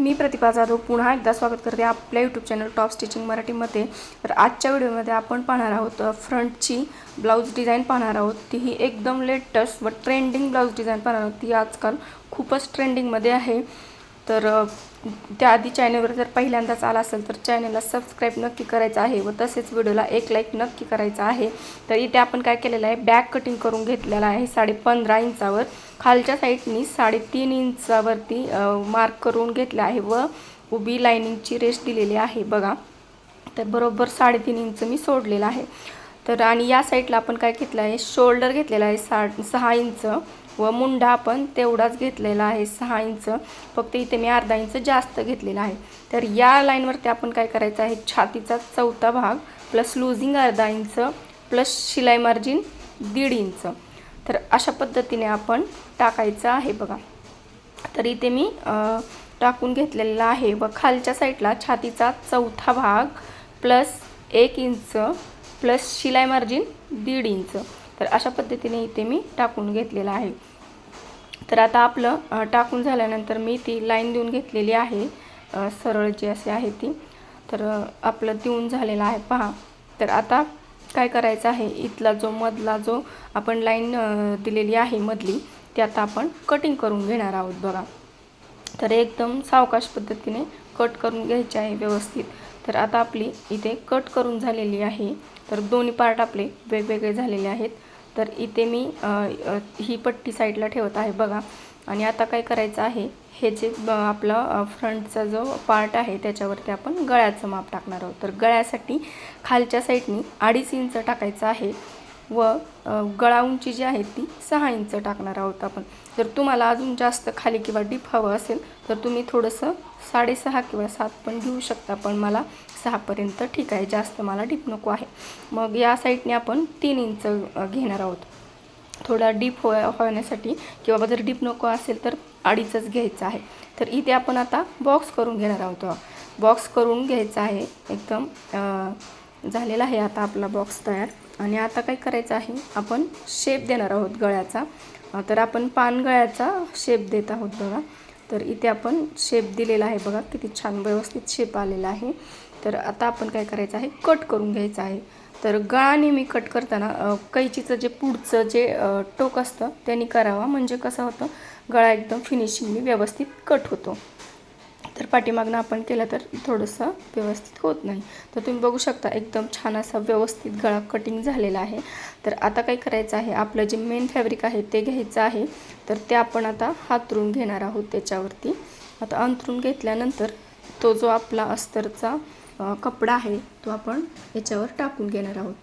मी प्रतिभा जाधव पुन्हा एकदा स्वागत करते आपल्या यूट्यूब चॅनल टॉप स्टिचिंग मराठीमध्ये. तर आजच्या व्हिडिओमध्ये आपण पाहणार आहोत फ्रंटची ब्लाऊज डिझाईन पाहणार आहोत. ती ही एकदम लेटेस्ट व ट्रेंडिंग ब्लाऊज डिझाईन पाहणार आहोत. ती आजकाल खूपच ट्रेंडिंगमध्ये आहे. तर त्याआधी चॅनलवर जर पहिल्यांदाच आला असेल तर चॅनलला सबस्क्राईब नक्की करायचं आहे व तसेच व्हिडिओला एक लाईक नक्की करायचा आहे. तर इथे आपण काय केलेलं आहे? बॅक कटिंग करून घेतलेला आहे साडे पंधरा इंचावर. खालच्या साईडनी साडेतीन इंचावरती मार्क करून घेतलं आहे व उभी लाईनिंगची रेस्ट दिलेली आहे बघा. तर बरोबर साडेतीन इंच मी सोडलेलं आहे. तर आणि या साईडला आपण काय घेतलं आहे? शोल्डर घेतलेला आहे सा सहा इंच. व मुंडा आपण तेवढाच घेतलेला आहे सहा इंच. फक्त इथे मी अर्धा इंच जास्त घेतलेला आहे. तर या लाईनवरती आपण काय करायचं आहे छातीचा चौथा भाग प्लस लूझिंग अर्धा इंच प्लस शिलाई मार्जिन दीड इंच. तर अशा पद्धतीने आपण टाकायचं आहे बघा. तर इथे मी टाकून घेतलेला आहे व खालच्या साईडला छातीचा चौथा भाग प्लस एक इंच प्लस शिलाई मार्जिन दीड इंच. तर अशा पद्धतीने इथे मी टाकून घेतलेला आहे. तर आता आपलं टाकून झाल्यानंतर मी ती लाईन देऊन घेतलेली आहे. सरळ जी अशी आहे ती. तर आपलं देऊन झालेलं आहे. पहा. तर आता काय करायचं आहे? इथला जो मधला जो आपण लाईन दिलेली आहे मधली ती आता आपण कटिंग करून घेणार आहोत बघा. तर एकदम सावकाश पद्धतीने कट करून घ्यायचे आहे व्यवस्थित. तर आता आपली इथे कट करून झालेली आहे. तर दोन्ही पार्ट आपले वेगवेगळे झालेले आहेत. तर इथे मी ही पट्टी साईडला ठेवत आहे बघा. आणि आता काय करायचं आहे हे जे आपला फ्रंटचा जो पार्ट आहे त्याच्यावरती आपण गळ्याचं माप टाकणार आहोत. तर गळ्यासाठी खालच्या साईडनी अडीच इंच टाकायचं आहे व गळा उंची जी आहे ती सहा इंच टाकणार आहोत आपण. जर तुम्हाला अजून जास्त खाली किंवा डीप हवं असेल तर तुम्ही थोडंसं साडेसहा किंवा सात पण घेऊ शकता पण मला सहापर्यंत ठीक आहे. जास्त मला डीप नको आहे. मग या साईडने आपण तीन इंच घेणार आहोत. थोडा डीप हो होण्यासाठी किंवा जर डीप नको असेल तर अडीचच घ्यायचं आहे. तर इथे आपण आता बॉक्स करून घेणार आहोत. बॉक्स करून घ्यायचा आहे. एकदम झालेला आहे आता आपला बॉक्स तयार. आणि आता काय करायचं आहे? आपण शेप देणार आहोत गळ्याचा. तर आपण पान गळ्याचा शेप देत आहोत बघा. तर इथे आपण शेप दिलेला आहे बघा किती छान व्यवस्थित शेप आलेला आहे. तर आता आपण काय करायचं आहे? कट करून घ्यायचं आहे. तर गळा नेहमी कट करताना कैचीचं जे पुढचं जे टोक असतं त्यांनी करावा. म्हणजे कसं होतं? गळा एकदम फिनिशिंगली व्यवस्थित कट होतो. तर पाठीमागनं आपण केलं तर थोडंसं व्यवस्थित होत नाही. तर तुम्ही बघू शकता एकदम छान असा व्यवस्थित गळा कटिंग झालेला आहे. तर आता काय करायचं आहे आपलं जे मेन फॅब्रिक आहे ते घ्यायचं आहे. तर ते आपण आता हातरून घेणार आहोत त्याच्यावरती. आता अंतरून घेतल्यानंतर तो जो आपला अस्तरचा कपडा आहे तो आपण याच्यावर टाकून घेणार आहोत.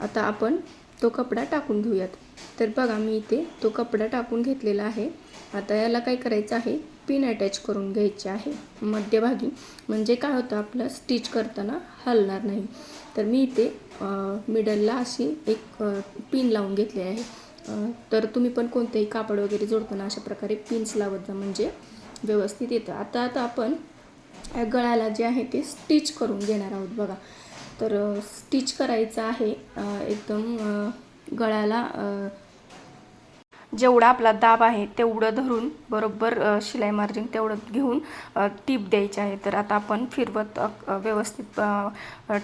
आता आपण तो कपडा टाकून घेऊयात. तर बघा मी इथे तो कपडा टाकून घेतलेला आहे. आता याला काय करायचं आहे? पिन अटॅच करून घ्यायची आहे. मध्यभागी म्हणजे काय होतं? आपलं स्टिच करताना हलणार नाही. तर मी इथे मिडलला अशी एक पिन लावून घेतली आहे. तर तुम्ही पण कोणतेही कापड वगैरे जोडताना अशा प्रकारे पिन्स लावत जा. म्हणजे व्यवस्थित येतं. आता आता आपण गळ्याला जे आहे ते स्टिच करून घेणार आहोत बघा. तर स्टिच करायचं आहे एकदम गळ्याला जेवढा आपला दाब आहे तेवढं धरून बरोबर शिलाई मार्जिन तेवढं घेऊन टीप द्यायची आहे. तर आता आपण फिरवत व्यवस्थित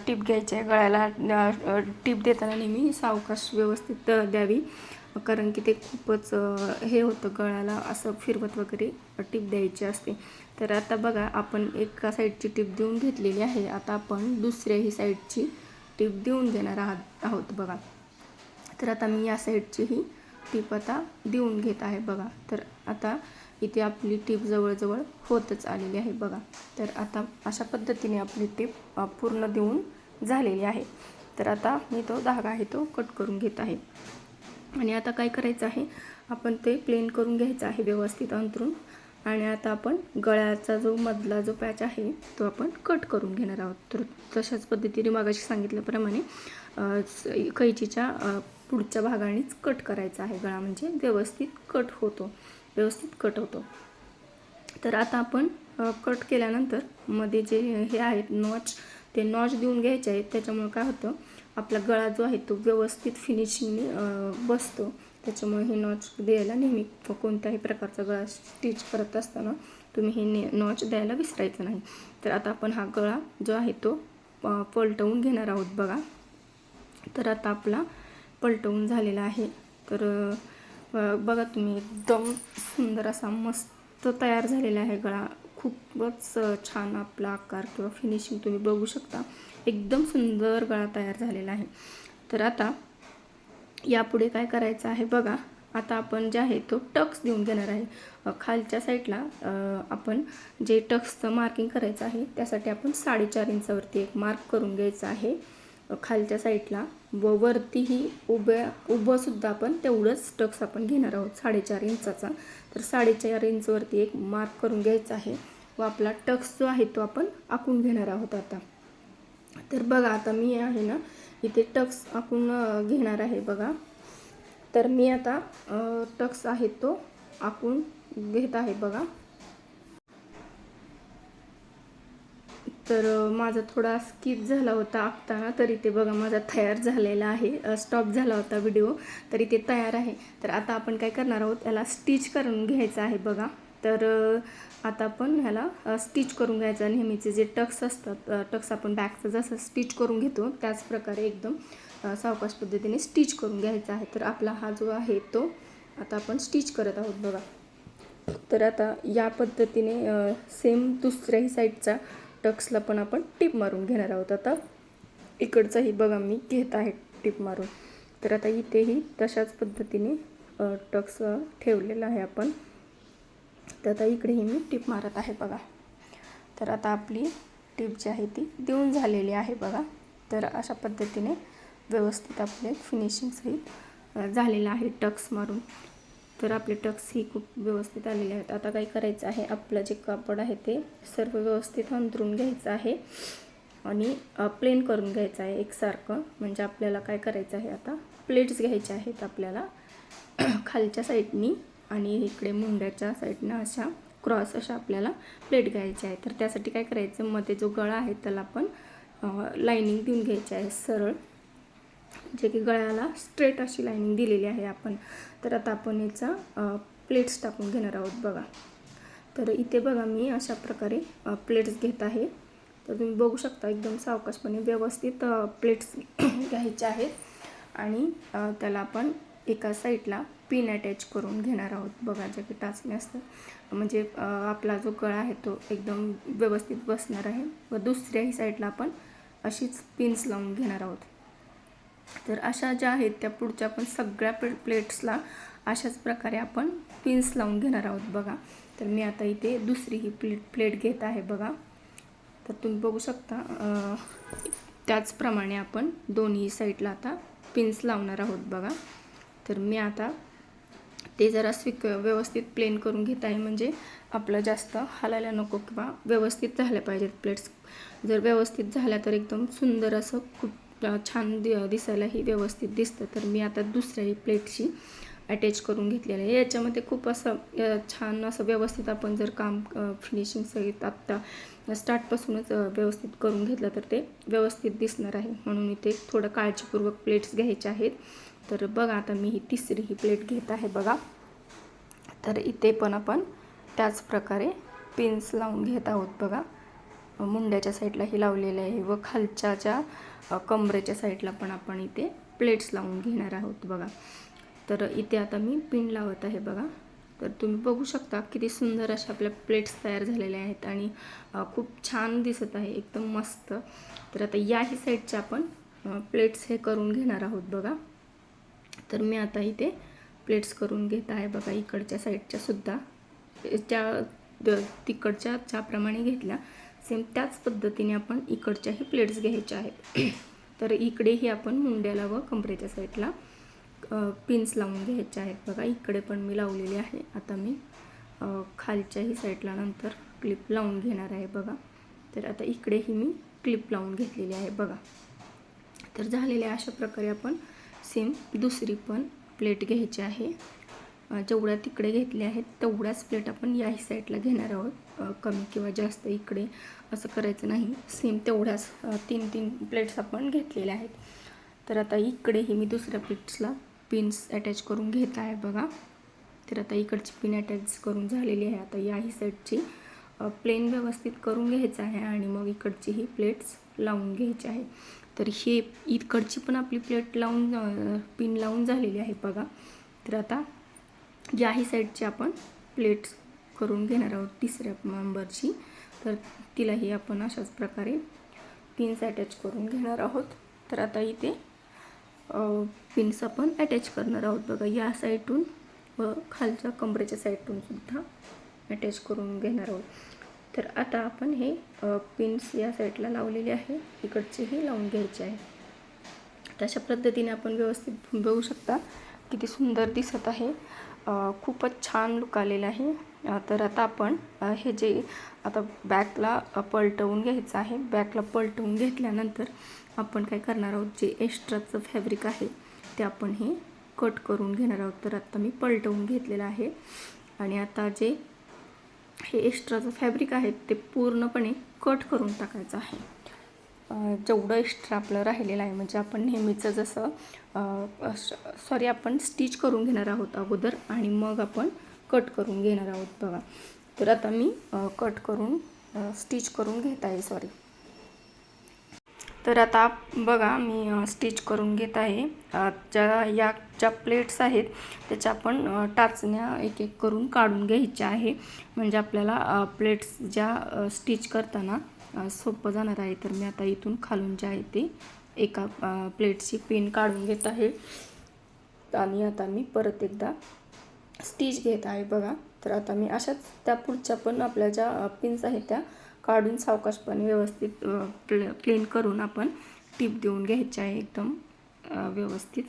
टीप घ्यायची आहे. गळ्याला टीप देताना नेहमी सावकाश व्यवस्थित द्यावी. कारण की ते खूपच हे होतं गळ्याला असं फिरवत वगैरे टीप द्यायची असते. तर आता बघा आपण एका साईडची टीप देऊन घेतलेली आहे. आता आपण दुसऱ्याही साईडची टीप देऊन देणार आहात आहोत बघा. तर आता मी या साईडची ही टीप आता देऊन घेत आहे बघा. तर आता इथे आपली टीप जवळजवळ होतच आलेली आहे बघा. तर आता अशा पद्धतीने आपली टीप पूर्ण देऊन झालेली आहे. तर आता मी तो धागा आहे तो कट करून घेत आहे. आणि आता काय करायचं आहे आपण ते प्लेन करून घ्यायचं आहे व्यवस्थित अंतरून आणि आता आपण गळ्याचा जो मधला जो पॅच आहे तो आपण कट करून घेणार आहोत. तर तशाच पद्धतीने मागाशी सांगितल्याप्रमाणे कैचीच्या पुढच्या भागानेच कट करायचा आहे गळा म्हणजे व्यवस्थित कट होतो. व्यवस्थित कट होतो. तर आता आपण कट केल्यानंतरमध्ये जे हे आहेत नॉच ते नॉच देऊन घ्यायचे आहेत. त्याच्यामुळे काय होतं आपला गळा जो आहे तो व्यवस्थित फिनिशिंगने बसतो. त्याच्यामुळे हे नॉच द्यायला नेहमी कोणत्याही प्रकारचा गळा स्टिच करत असताना तुम्ही हे ने नॉच द्यायला विसरायचं नाही. तर आता आपण हा गळा जो आहे तो पलटवून घेणार आहोत बघा. तर आता आपला पलटवून झालेला आहे. तर बघा तुम्ही एकदम सुंदर असा मस्त तयार झालेला आहे गळा. खूपच छान आपला आकार किंवा फिनिशिंग तुम्ही बघू शकता. एकदम सुंदर गळा तयार झालेला आहे. तर आता यापुढे काय करायचं आहे बघा. आता आपण जे आहे तो टक्स देऊन घेणार आहे. खालच्या साईडला आपण जे टक्सचं मार्किंग करायचं आहे त्यासाठी आपण साडेचार इंचावरती एक मार्क करून घ्यायचं आहे. खालच्या साईडला व वरतीही उभ्या उभंसुद्धा आपण तेवढंच टक्स आपण घेणार आहोत साडेचार इंचाचा. तर साडेचार इंचवरती एक मार्क करून घ्यायचा आहे व आपला टक्स जो आहे तो आपण आखून घेणार आहोत आता. तर बघा आता मी आहे ना इथे टक्स आखून घेणार आहे बघा. तर मी आता टक्स आहे तो आखून घेत आहे बघा. तर माझा थोडा स्किप झाला होता आखताना तरी ते बघा माझा तयार झालेला आहे. स्टॉप झाला होता व्हिडिओ तरी ते तयार आहे. तर आता आपण काय करणार आहोत याला स्टिच करून घ्यायचं आहे बघा. तर आता आपण ह्याला स्टिच करून घ्यायचं. नेहमीचे जे टक्स असतात टक्स आपण बॅगचं जसं स्टिच करून घेतो त्याच प्रकारे एकदम सावकाश पद्धतीने स्टिच करून घ्यायचा आहे. तर आपला हा जो आहे तो आता आपण स्टिच करत आहोत बघा. तर आता या पद्धतीने सेम दुसऱ्याही साईडचा टक्सला पण आपण टिप मारून घेणार आहोत. आता इकडचाही बघा मी घेत आहे टिप मारून. तर आता इथेही तशाच पद्धतीने टक्स ठेवलेलं ठेवलेला आहे आपण. तर आता इकडेही मी टिप मारत आहे बघा. तर आता आपली टिप जी आहे ती देऊन झालेली आहे बघा. तर अशा पद्धतीने व्यवस्थित आपले फिनिशिंग सहित झालेलं आहे टक्स मारून. तर आपले टक्स ही खूप व्यवस्थित आलेले आहेत. आता काय करायचं आहे आपलं जे कापड आहे ते सर्व व्यवस्थित अंतरून घ्यायचं आहे आणि प्लेन करून घ्यायचं आहे एकसारखं. म्हणजे आपल्याला काय करायचं आहे आता प्लेट्स घ्यायच्या आहेत आपल्याला खालच्या साईडनी आणि इकडे मुंड्याच्या साईडनं अशा क्रॉस अशा आपल्याला प्लेट घ्यायच्या आहे तर त्यासाठी काय करायचं मध्ये जो गळा आहे त्याला आपण लाईनिंग देऊन घ्यायची आहे सरळ. जे की गळ्याला स्ट्रेट अशी लाईनिंग दिलेली आहे आपण. तर आता आपण याचा प्लेट्स टाकून घेणार आहोत बघा. तर इथे बघा मी अशा प्रकारे प्लेट्स घेत आहे. तर तुम्ही बघू शकता एकदम सावकाशपणे व्यवस्थित प्लेट्स घ्यायचे आहेत. आणि त्याला आपण एका साईडला पिन अटॅच करून घेणार आहोत. बघा जे की टाचणी असतं. म्हणजे आपला जो गळा आहे तो एकदम व्यवस्थित बसणार आहे. व दुसऱ्याही साईडला आपण अशीच पिन्स लावून घेणार आहोत. तर अशा ज्या आहेत त्या पुढच्या पण सगळ्या प्ले प्लेट्सला अशाच प्रकारे आपण पिन्स लावून घेणार आहोत बघा. तर मी आता इथे दुसरी ही प्लेट प्लेट घेत आहे बघा. तर तुम्ही बघू शकता त्याचप्रमाणे आपण दोन्ही साईडला आता पिन्स लावणार आहोत बघा. तर मी आता ते जरा स्विक व्यवस्थित प्लेन करून घेत आहे. म्हणजे आपलं जास्त हालायला नको किंवा व्यवस्थित झाल्या पाहिजेत प्लेट्स जर व्यवस्थित झाल्या तर एकदम सुंदर असं खूप छान दि दिसायलाही व्यवस्थित दिसतं. तर मी आता दुसऱ्याही प्लेटशी अटॅच करून घेतलेलं आहे. याच्यामध्ये खूप असं छान असं व्यवस्थित आपण जर काम फिनिशिंग सहित आत्ता स्टार्टपासूनच व्यवस्थित करून घेतलं तर ते व्यवस्थित दिसणार आहे. म्हणून इथे थोडं काळजीपूर्वक प्लेट्स घ्यायचे आहेत. तर बघा आता मी ही तिसरी ही प्लेट घेत आहे बघा. तर इथे पण आपण त्याच प्रकारे पिन्स लावून घेत आहोत बघा. मुंड्याच्या साईडलाही लावलेले आहे व खालच्या ज्या कमरेच्या साईडला पण आपण इथे प्लेट्स लावून घेणार आहोत बघा. तर इथे आता मी पिन लावत आहे बघा. तर तुम्ही बघू शकता किती सुंदर अशा आपल्या प्लेट्स तयार झालेल्या आहेत आणि खूप छान दिसत आहे एकदम मस्त. तर आता याही साईडचे आपण प्लेट्स हे करून घेणार आहोत बघा. तर मी आता इथे प्लेट्स करून घेत आहे बघा इकडच्या साईडच्या सुद्धा. त्या तिकडच्या ज्याप्रमाणे घेतल्या सेम त्याच पद्धतीने आपण इकडच्याही प्लेट्स घ्यायच्या आहेत. तर इकडेही आपण मुंड्याला व कमरेच्या साईडला पिन्स लावून घ्यायच्या आहेत. बघा इकडे पण मी लावलेली आहे. आता मी खालच्याही साईडला नंतर क्लिप लावून घेणार आहे बघा. तर आता इकडेही मी क्लिप लावून घेतलेली आहे बघा. तर झालेले अशा प्रकारे आपण सेम दुसरी पण प्लेट घ्यायची आहे. जेवढ्या तिकडे घेतल्या आहेत तेवढ्याच प्लेट आपण याही साईडला घेणार आहोत. कमी किंवा जास्त इकडे असं करायचं नाही. सेम तेवढ्याच तीन तीन प्लेट्स आपण घेतलेल्या आहेत. तर आता इकडेही मी दुसऱ्या प्लेट्सला पिन्स अटॅच करून घेत आहे बघा. तर आता इकडची पिन अटॅच करून झालेली आहे. आता याही साईडची प्लेन व्यवस्थित करून घ्यायचं आहे आणि मग इकडची ही प्लेट्स लावून घ्यायची आहे. तर हे इकडची पण आपली प्लेट लावून पिन लावून झालेली आहे बघा. तर आता याही साईडची आपण प्लेट्स करून घेणार आहोत तिसऱ्या मेंबरची तर तिलाही आपण अशाच प्रकारे पिन्स अटॅच करून घेणार आहोत. तर आता इथे पिन्स आपण अटॅच करणार आहोत. बघा या साईडून व खालच्या कमरेच्या साईडून सुद्धा अटॅच करून घेणार आहोत. तर आता आपण हे पिन्स या साईडला लावलेले आहे. इकडचेही लावून घ्यायचे आहे. तशा पद्धतीने आपण व्यवस्थित बघू शकता किती सुंदर दिसत आहे. खूपच छान लुक आलेला आहे. तर आता आपण हे जे आता बॅकला पलटवून घ्यायचं आहे. बॅकला पलटवून घेतल्यानंतर आपण काय करणार आहोत? जे एक्स्ट्राचं फॅब्रिक आहे ते आपण हे कट करून घेणार आहोत. तर आत्ता मी पलटवून घेतलेलं आहे. आणि आता जे हे एक्स्ट्राचं फॅब्रिक आहे ते पूर्णपणे कट करून टाकायचं आहे. जेवढं एक्स्ट्रा आपलं राहिलेलं आहे म्हणजे आपण नेहमीचं जसं सॉरी आपण स्टिच करून घेणार आहोत अगोदर आणि मग आपण कट करून घेणार आहोत बघा. तर आता मी कट करून स्टिच करून घेत आहे सॉरी तर आता बघा मी स्टिच करून घेत आहे. ज्या या ज्या प्लेट्स आहेत त्याच्या आपण टाचण्या एक एक करून काढून घ्यायच्या आहे. म्हणजे आपल्याला प्लेट्स ज्या स्टिच करताना सोपं जाणार आहे. तर मी आता इथून खालून जे आहे ते एका प्लेटची पिन काढून घेत आहे. आणि आता मी परत एकदा स्टिच घेत आहे बघा. तर आता मी अशाच त्या पुढच्या पण आपल्या ज्या पिन्स आहेत त्या काढून सावकाशपणे व्यवस्थित प्ले क्लीन करून आपण टीप देऊन घ्यायची आहे एकदम व्यवस्थित.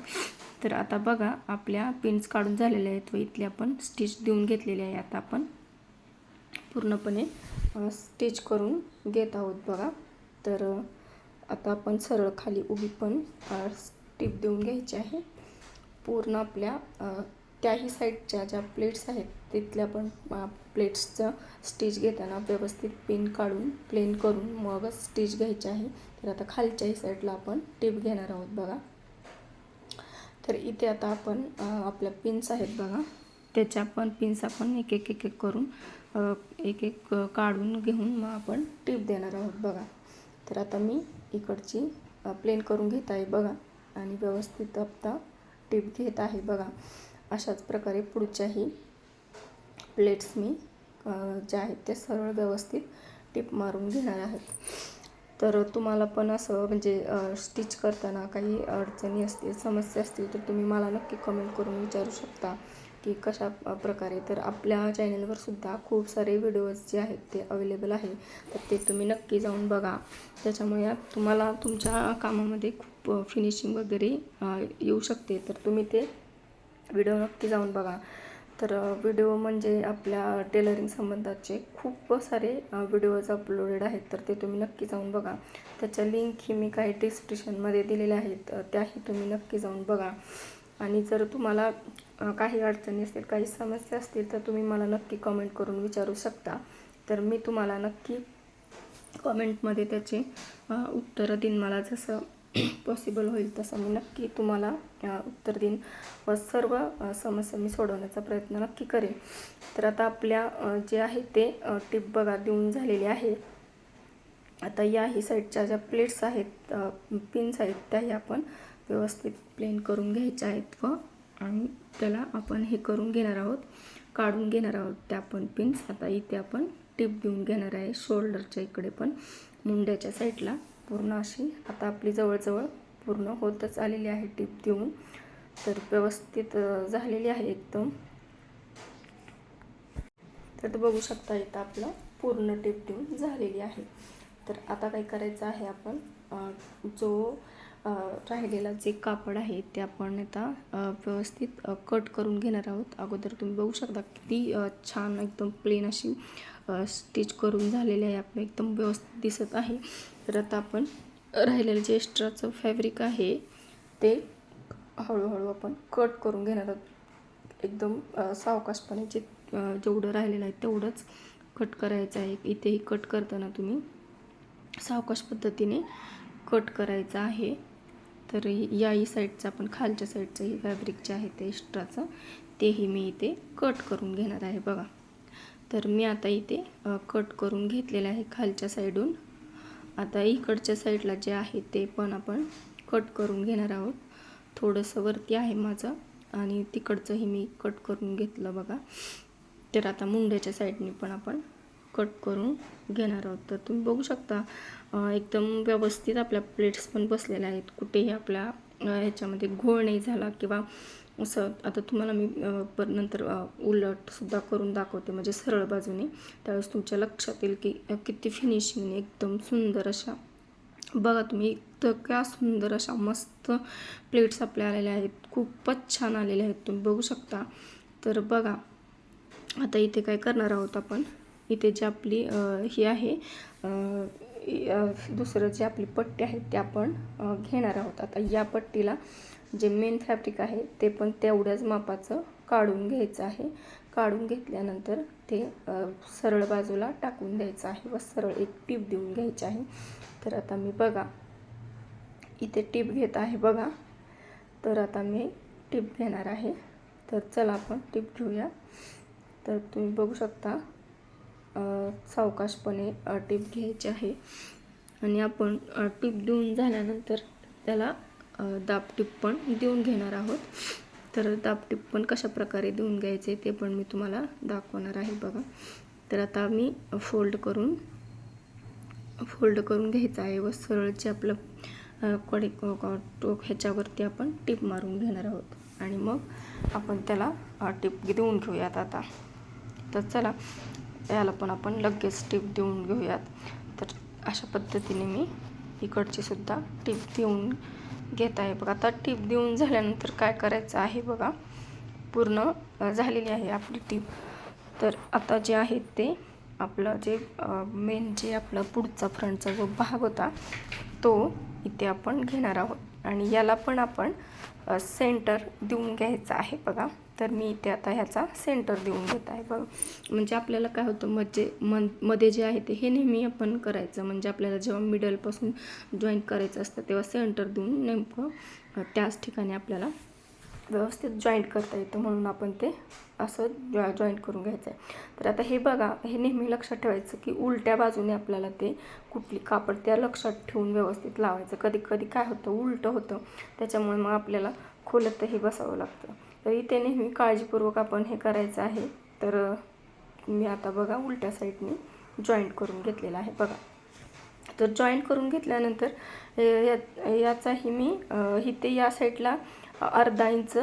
तर आता बघा आपल्या पिन्स काढून झालेल्या आहेत व इथले आपण स्टिच देऊन घेतलेले आहे आता आपण. पूर्णपणे स्टिच करून घेत आहोत बघा. तर आता आपण सरळ खाली उभी पण टिप देऊन घ्यायची आहे. पूर्ण आपल्या त्याही साईडच्या ज्या प्लेट्स आहेत तिथल्या पण प्लेट्सचं स्टिच घेताना व्यवस्थित पिन काढून प्लेन करून मगच स्टिच घ्यायचे आहे. तर आता खालच्याही साईडला आपण टिप घेणार आहोत बघा. तर इथे आता आपण आपल्या पिन्स आहेत बघा. त्याच्या पण पिन्स आपण एक एक एक एक करून एक एक काढून घेऊन मग आपण टिप देणार आहोत बघा. तर आता मी इकडची प्लेन करून घेत आहे बघा. आणि व्यवस्थित आता टीप घेत आहे बघा. अशाच प्रकारे पुढच्याही प्लेट्स मी ज्या आहेत त्या सरळ व्यवस्थित टिप मारून घेणार आहेत. तर तुम्हाला पण असं म्हणजे स्टिच करताना काही अडचणी असतील समस्या असतील तर तुम्ही मला नक्की कमेंट करून विचारू शकता. की कशा प्रकारे तर आपल्या चॅनलवर सुद्धा खूप सारे व्हिडिओज जे आहेत ते अवेलेबल आहे. तर ते तुम्ही नक्की जाऊन बघा. त्याच्यामुळे तुम्हाला तुमच्या कामामध्ये खूप फिनिशिंग वगैरे येऊ शकते. तर तुम्ही ते व्हिडिओ नक्की जाऊन बघा. तर व्हिडिओ म्हणजे आपल्या टेलरिंग संबंधाचे खूप सारे व्हिडिओज अपलोडेड आहेत. तर ते तुम्ही नक्की जाऊन बघा. त्याच्या लिंक ही मी काही डिस्क्रिप्शनमध्ये दिलेल्या आहेत. त्याही तुम्ही नक्की जाऊन बघा. आणि जर तुम्हाला काही अडचणी असतील काही समस्या असतील तर तुम्ही मला नक्की कमेंट करून विचारू शकता. तर मी तुम्हाला नक्की कमेंटमध्ये त्याचे उत्तरं देईन. मला जसं पॉसिबल होईल तसं मी नक्की तुम्हाला उत्तर देईन व सर्व समस्या मी सोडवण्याचा प्रयत्न नक्की करेन. तर आता आपल्या जे आहे ते टिप बघा देऊन झालेले आहे. आता याही साईडच्या ज्या प्लेट्स आहेत पिन्स आहेत त्याही आपण व्यवस्थित प्लेन करून घ्यायच्या आहेत व आणि त्याला आपण हे करून घेणार आहोत काढून घेणार आहोत त्या पण पिन्स आता इथे आपण टिप देऊन घेणार आहे शोल्डरच्या इकडे पण मुंड्याच्या साईडला पूर्ण अशी आता आपली जवळजवळ पूर्ण होतच आलेली आहे टिप देऊन. तर व्यवस्थित झालेली आहे एकदम. तर बघू शकता इथं आपलं पूर्ण टिप देऊन झालेली आहे. तर आता काय करायचं आहे आपण जो राहिलेलं जे कापड आहे ते आपण आता व्यवस्थित कट करून घेणार आहोत. अगोदर तुम्ही बघू शकता किती छान एकदम प्लेन अशी स्टिच करून झालेली आहे. आपलं एकदम व्यवस्थित दिसत आहे. तर आता आपण राहिलेलं जे एक्स्ट्राचं फॅब्रिक आहे ते हळूहळू आपण कट करून घेणार आहोत. एकदम सावकाशपणे जे जेवढं राहिलेलं आहे तेवढंच कट करायचं आहे. इथेही कट करताना तुम्ही सावकाश पद्धतीने कट करायचं आहे. तर याही साईडचं आपण खालच्या साईडचं हे फॅब्रिक जे आहे ते एक्स्ट्राचं तेही मी इथे कट करून घेणार आहे बघा. तर मी आता इथे कट करून घेतलेलं आहे खालच्या साईडून आता इकडच्या साईडला जे आहे ते पण आपण कट करून घेणार आहोत. थोडंसं वरती आहे माझं आणि तिकडचंही मी कट करून घेतलं बघा. तर आता मुंड्याच्या साईडने पण आपण कट करून घेणार आहोत. तर तुम्ही बघू शकता एकदम व्यवस्थित आपल्या प्लेट्स पण बसलेल्या आहेत. कुठेही आपल्या ह्याच्यामध्ये घोळ नाही झाला किंवा असं आता तुम्हाला मी पर नंतर उलटसुद्धा करून दाखवते म्हणजे सरळ बाजूने. त्यावेळेस तुमच्या लक्षात येईल की किती फिनिशिंगने एकदम सुंदर अशा बघा तुम्ही इतक्या सुंदर अशा मस्त प्लेट्स आपल्या आलेल्या आहेत. खूपच छान आलेल्या आहेत. तुम्ही बघू शकता. तर बघा आता इथे काय करणार आहोत आपण? इथे जी आपली ही आहे दुसरं जे आपली पट्टी आहे ते आपण घेणार आहोत. आता या पट्टीला जे मेन फॅब्रिक आहे ते पण तेवढ्याच मापाचं काढून घ्यायचं आहे. काढून घेतल्यानंतर ते सरळ बाजूला टाकून द्यायचं आहे व सरळ एक टीप देऊन घ्यायची आहे. तर आता मी बघा इथे टीप घेत आहे बघा. तर आता मी टीप घेणार आहे. तर चला आपण टीप घेऊया. तर तुम्ही बघू शकता सावकाशपणे टीप घ्यायची आहे. आणि आपण टीप देऊन झाल्यानंतर त्याला अ, पण देऊन घेणार आहोत. तर दाबटीप पण कशा प्रकारे देऊन घ्यायचे ते पण मी तुम्हाला दाखवणार आहे बघा. तर आता मी फोल्ड करून फोल्ड करून घ्यायचं आहे व सरळचे आपलं कडी टोक ह्याच्यावरती आपण टीप मारून घेणार आहोत. आणि मग आपण त्याला टीप देऊन घेऊयात आता. तर चला याला पण आपण लगेच टीप देऊन घेऊयात. तर अशा पद्धतीने मी इकडची सुद्धा टीप देऊन घेत आहे. बघा आता टीप देऊन झाल्यानंतर काय करायचं आहे बघा. पूर्ण झालेली आहे आपली टीप तर आता जे आहे ते आपलं जे मेन जे आपला पुढचा फ्रंटचा जो भाग होता तो इथे आपण घेणार आहोत. आणि याला पण आपण सेंटर देऊन घ्यायचा आहे बघा. तर मी इथे आता ह्याचा सेंटर देऊन घेत आहे. बघ म्हणजे आपल्याला काय होतं म्हणजे मनमध्ये जे आहे ते हे नेहमी आपण करायचं. म्हणजे आपल्याला जेव्हा मिडलपासून जॉईंट करायचं असतं तेव्हा सेंटर देऊन नेमकं त्याच ठिकाणी आपल्याला व्यवस्थित जॉईंट करता येतं म्हणून आपण ते असं जॉ जॉईंट करून घ्यायचं आहे तर आता हे बघा हे नेहमी लक्षात ठेवायचं की उलट्या बाजूने आपल्याला ते कुठली कापड त्या लक्षात ठेवून व्यवस्थित लावायचं. कधी कधी काय होतं उलटं होतं. त्याच्यामुळे मग आपल्याला खोलतही बसावं लागतं. तर इथे नेहमी काळजीपूर्वक आपण हे करायचं आहे. तर मी आता बघा उलट्या साईडने जॉईंट करून घेतलेला आहे बघा. तर जॉईंट करून घेतल्यानंतर या याचाही मी इथे या साईडला अर्धा इंच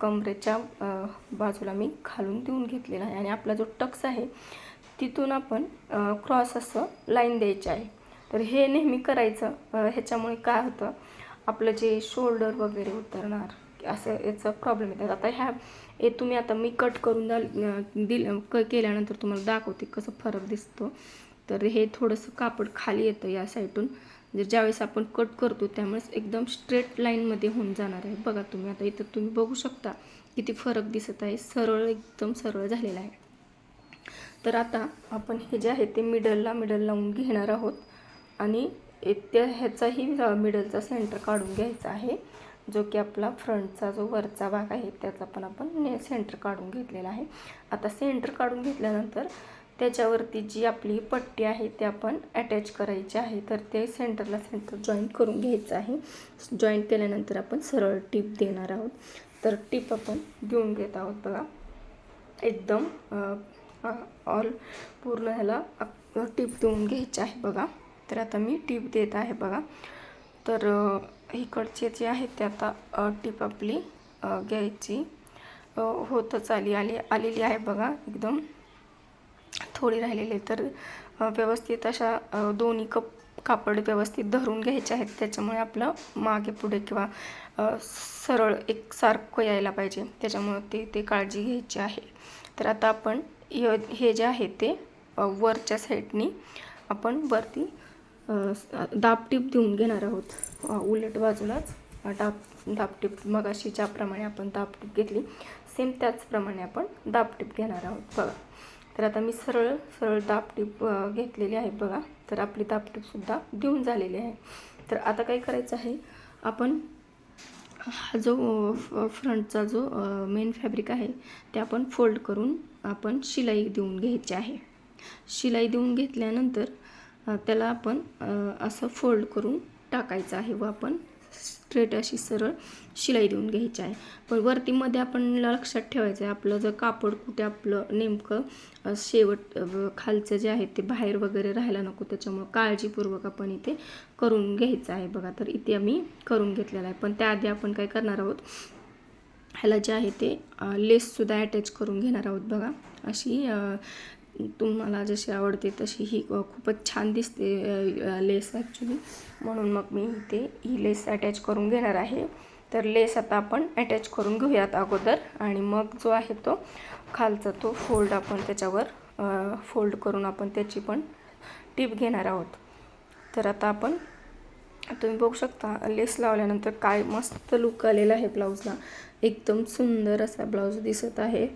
कमरेच्या बाजूला मी खालून देऊन घेतलेला आहे. आणि आपला जो टक्स आहे तिथून आपण क्रॉस असं लाईन द्यायची आहे. तर हे नेहमी करायचं. ह्याच्यामुळे काय होतं? आपलं जे शोल्डर वगैरे उतरणार असं याचा प्रॉब्लेम येतात. आता ह्या हे तुम्ही आता मी कट करून दिल क केल्यानंतर तुम्हाला दाखवते कसं फरक दिसतो. तर हे थोडंसं कापड खाली येतं या साईडून. म्हणजे ज्यावेळेस आपण कट करतो त्यामुळेच एकदम स्ट्रेट लाईनमध्ये होऊन जाणार आहे. बघा तुम्ही आता इथं तुम्ही बघू शकता किती फरक दिसत आहे. सरळ एकदम सरळ झालेला आहे. तर आता आपण हे जे आहे ते मिडलला मिडल लावून घेणार आहोत. आणि त्या ह्याचाही मिडलचा सेंटर काढून घ्यायचा आहे. जो की आपला फ्रंटचा जो वरचा भाग आहे त्याचा पण आपण ने सेंटर काढून घेतलेला आहे. आता सेंटर काढून घेतल्यानंतर त्याच्यावरती जी आपली पट्टी आहे ती आपण अटॅच करायची आहे. तर ते सेंटरला सेंटर जॉईंट करून घ्यायचं आहे. जॉईंट केल्यानंतर आपण सरळ टीप देणार आहोत. तर टीप आपण देऊन घेत आहोत बघा. एकदम ऑल पूर्ण ह्याला टीप देऊन घ्यायची आहे बघा. तर आता मी टीप देत आहे बघा. तर इकडचे जे आहेत ते आता टीप आपली घ्यायची. होतच आली आली आलेली आहे बघा एकदम. थोडी राहिलेली आहे. तर व्यवस्थित अशा दोन्ही कप कापड व्यवस्थित धरून घ्यायचे आहेत. त्याच्यामुळे आपलं मागे पुढे किंवा सरळ एकसारखं यायला पाहिजे. त्याच्यामुळं ते ते काळजी घ्यायची आहे. तर आता आपण य हे जे आहे ते वरच्या साईडनी आपण वरती दाबटीप देऊन घेणार आहोत. उलट बाजूलाच. दाब दाबटीप मगाशी ज्याप्रमाणे आपण दाबटीप घेतली सेम त्याचप्रमाणे आपण दाबटीप घेणार आहोत. बघा. तर आता मी सरळ सरळ दाबटीप घेतलेली आहे बघा. तर आपली दाबटीपसुद्धा देऊन झालेली आहे. तर आता काय करायचं आहे? आपण हा जो फ्रंटचा जो मेन फॅब्रिक आहे ते आपण फोल्ड करून आपण शिलाई देऊन घ्यायची आहे. शिलाई देऊन घेतल्यानंतर त्याला आपण असं फोल्ड करून टाकायचं आहे व आपण स्ट्रेट अशी सरळ शिलाई देऊन घ्यायची आहे. पण वरतीमध्ये आपण लक्षात ठेवायचं आहे आपलं जर कापड कुठे आपलं नेमकं शेवट खालचं जे आहे ते बाहेर वगैरे राहायला नको त्याच्यामुळं काळजीपूर्वक आपण इथे करून घ्यायचं आहे. बघा तर इथे आम्ही करून घेतलेलं आहे. पण त्याआधी आपण काय करणार आहोत ह्याला जे आहे ते लेससुद्धा अटॅच करून घेणार आहोत. बघा अशी तुम्हाला जशी आवडते तशी ही खूपच छान दिसते लेस ॲक्च्युली म्हणून मग मी इथे ही लेस अटॅच करून घेणार आहे. तर लेस आता आपण अटॅच करून घेऊयात अगोदर. आणि मग जो आहे तो खालचा तो फोल्ड आपण त्याच्यावर फोल्ड करून आपण त्याची पण टीप घेणार आहोत. तर आता आपण तुम्ही बघू शकता लेस लावल्यानंतर काय मस्त लुक आलेला आहे ब्लाऊजला एकदम सुंदर असा ब्लाऊज दिसत आहे.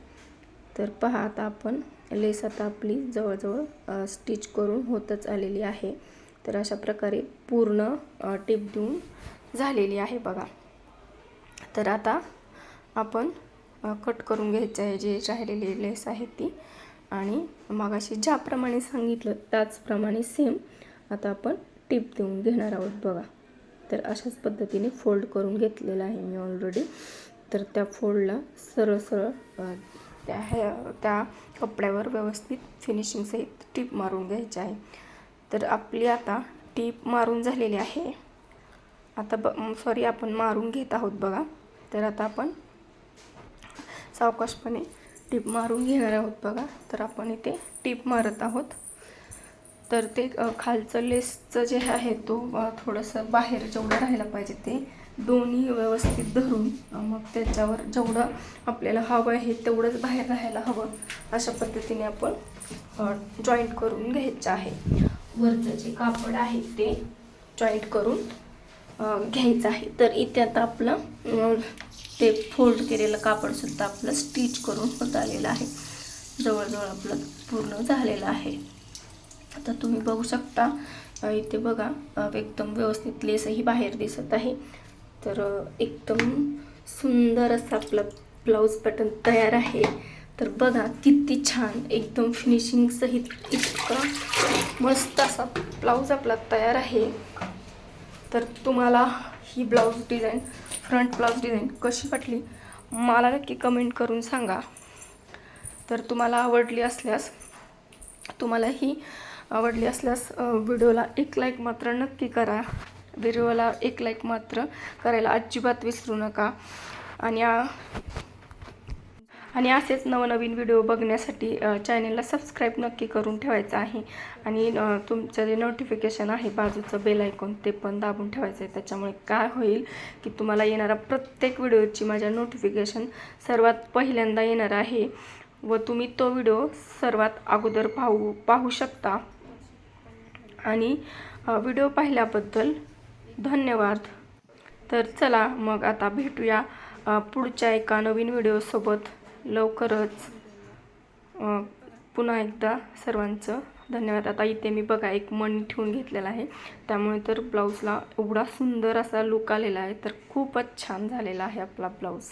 तर पहा आता आपण लेस आता आपली जवळजवळ स्टिच करून होतच आलेली आहे. तर अशा प्रकारे पूर्ण टिप देऊन झालेली आहे बघा. तर आता आपण कट करून घ्यायचं आहे जे राहिलेली लेस आहे ती. आणि मागाशी ज्याप्रमाणे सांगितलं त्याचप्रमाणे सेम आता आपण टिप देऊन घेणार आहोत बघा. तर अशाच पद्धतीने फोल्ड करून घेतलेलं आहे मी ऑलरेडी तर त्या फोल्डला सरळ सरळ त्या हे त्या कपड्यावर व्यवस्थित फिनिशिंगसहित टीप मारून घ्यायची आहे. तर आपली आता टीप मारून झालेली आहे. आता ब सॉरी आपण मारून घेत आहोत बघा. तर आता आपण सावकाशपणे टीप मारून घेणार आहोत बघा. तर आपण इथे टीप मारत आहोत. तर ते खालचं लेसचं जे आहे तो थोडंसं बाहेर जेवढं राहायला पाहिजे ते दोन्ही व्यवस्थित धरून मग त्याच्यावर जेवढं आपल्याला हवं आहे तेवढंच बाहेर राहायला हवं अशा पद्धतीने आपण जॉईंट करून घ्यायचं आहे. वरचं जे कापड आहे ते जॉईंट करून घ्यायचं आहे. तर इथे आता आपलं ते फोल्ड केलेलं कापडसुद्धा आपलं स्टिच करून होत आलेलं आहे. जवळजवळ आपलं पूर्ण झालेलं आहे. आता तुम्ही बघू शकता इथे बघा एकदम व्यवस्थित लेसही बाहेर दिसत आहे. तर एकदम सुंदर असा आपला ब्लाऊज पॅटर्न तयार आहे. तर बघा किती छान एकदम फिनिशिंग सहित इतका मस्त असा ब्लाऊज आपला तयार आहे. तर तुम्हाला ही blouse design front blouse design कशी वाटली मला नक्की कमेंट करून सांगा. तर तुम्हाला आवडली असल्यास तुम्हाला ही आवडली असल्यास व्हिडिओला एक लाईक मात्र नक्की करा. व्हिडिओला एक लाईक मात्र करायला अजिबात विसरू नका. आणि आणि असेच नवनवीन व्हिडिओ बघण्यासाठी अ, चॅनेलला सबस्क्राईब नक्की करून ठेवायचं आहे. आणि तुमचं जे नोटिफिकेशन आहे बाजूचं बेल ऐकून ते पण दाबून ठेवायचं आहे त्याच्यामुळे काय होईल की तुम्हाला येणारा प्रत्येक व्हिडिओची माझ्या नोटिफिकेशन सर्वात पहिल्यांदा येणार आहे. व तुम्ही तो व्हिडिओ सर्वात अगोदर पाहू पाहू शकता. आणि व्हिडिओ पाहिल्याबद्दल धन्यवाद. तर चला मग आता भेटूया पुढच्या एका नवीन व्हिडिओसोबत लवकरच पुन्हा एकदा सर्वांचं धन्यवाद. आता इथे मी बघा एक मणी ठेवून घेतलेला आहे. त्यामुळे तर ब्लाऊजला एवढा सुंदर असा लुक आलेला आहे तर खूपच छान झालेला आहे आपला ब्लाऊज.